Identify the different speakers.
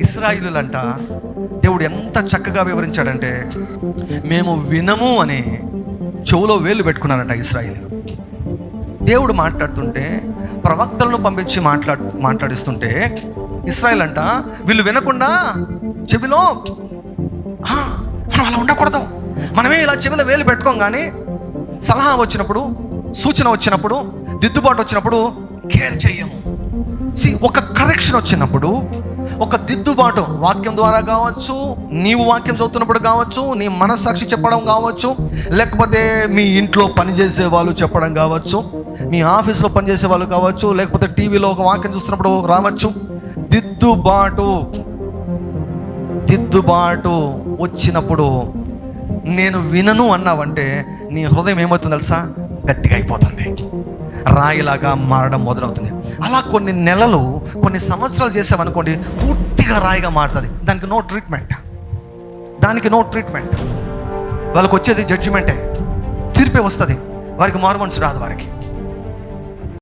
Speaker 1: ఇస్రాయిలులంట దేవుడు ఎంత చక్కగా వివరించాడంటే మేము వినము అని చెవులో వేలు పెట్టుకున్నారంట ఇస్రాయిల్. దేవుడు మాట్లాడుతుంటే ప్రవక్తలను పంపించి మాట్లాడు మాట్లాడిస్తుంటే ఇస్రాయిల్ అంట వీళ్ళు వినకుండా చెవిలో మనం అలా ఉండకూడదు. మనమే ఇలా చెవిలో వేలు పెట్టుకోం కానీ సలహా వచ్చినప్పుడు సూచన వచ్చినప్పుడు దిద్దుబాటు వచ్చినప్పుడు కేర్ చేయము. సి ఒక కరెక్షన్ వచ్చినప్పుడు ఒక దిద్దుబాటు వాక్యం ద్వారా కావచ్చు నీవు వాక్యం చదువుతున్నప్పుడు కావచ్చు నీ మనస్సాక్షి చెప్పడం కావచ్చు లేకపోతే మీ ఇంట్లో పనిచేసే వాళ్ళు చెప్పడం కావచ్చు మీ ఆఫీస్లో పనిచేసే వాళ్ళు కావచ్చు లేకపోతే టీవీలో ఒక వాక్యం చూస్తున్నప్పుడు రావచ్చు. దిద్దుబాటు దిద్దుబాటు వచ్చినప్పుడు నేను వినను అన్నావంటే నీ హృదయం ఏమవుతుంది తెలుసా? గట్టిగా అయిపోతుంది. రాయిలాగా మారడం మొదలవుతుంది. అలా కొన్ని నెలలు కొన్ని సంవత్సరాలు చేసామనుకోండి పూర్తిగా రాయిగా మారుతుంది. దానికి నో ట్రీట్మెంట్ దానికి నో ట్రీట్మెంట్ వాళ్ళకి వచ్చేది జడ్జిమెంటే తీర్పే వస్తుంది. వారికి మారు మనసు రాదు వారికి.